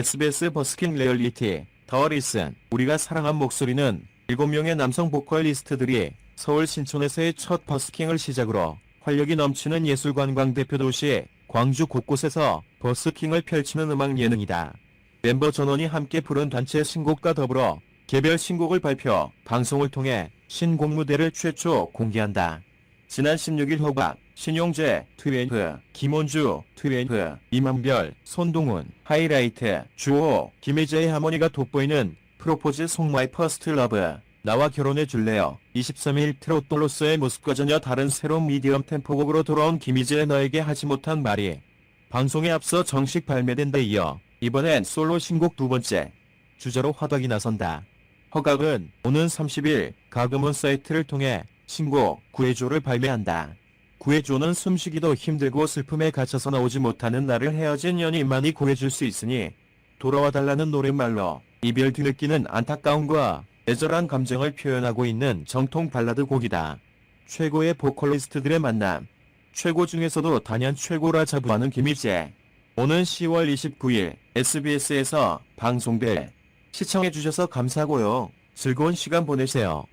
SBS 버스킹 레얼리티 더 리슨 우리가 사랑한 목소리는 7명의 남성 보컬리스트들이 서울 신촌에서의 첫 버스킹을 시작으로 활력이 넘치는 예술관광 대표 도시 광주 곳곳에서 버스킹을 펼치는 음악 예능이다. 멤버 전원이 함께 부른 단체 신곡과 더불어 개별 신곡을 발표, 방송을 통해 신곡 무대를 최초 공개한다. 지난 16일 허박, 신용재, 트웬프, 김원주, 트웬프, 이만별, 손동훈, 하이라이트, 주호, 김혜재의 하모니가 돋보이는 프로포즈 송 마이 퍼스트 러브, 나와 결혼해 줄래요. 23일 트로트로서의 모습과 전혀 다른 새로운 미디엄 템포곡으로 돌아온 김희재의 너에게 하지 못한 말이 방송에 앞서 정식 발매된 데 이어 이번엔 솔로 신곡 두 번째 주자로 화덕이 나선다. 허각은 오는 30일 가금원 사이트를 통해 신곡 구해줘를 발매한다. 구해줘는 숨쉬기도 힘들고 슬픔에 갇혀서 나오지 못하는 나를 헤어진 연인만이 구해줄 수 있으니 돌아와 달라는 노랫말로 이별 뒤느끼는 안타까움과 애절한 감정을 표현하고 있는 정통 발라드 곡이다. 최고의 보컬리스트들의 만남. 최고 중에서도 단연 최고라 자부하는 김일재. 오는 10월 29일 SBS에서 방송될 시청해주셔서 감사하고요. 즐거운 시간 보내세요.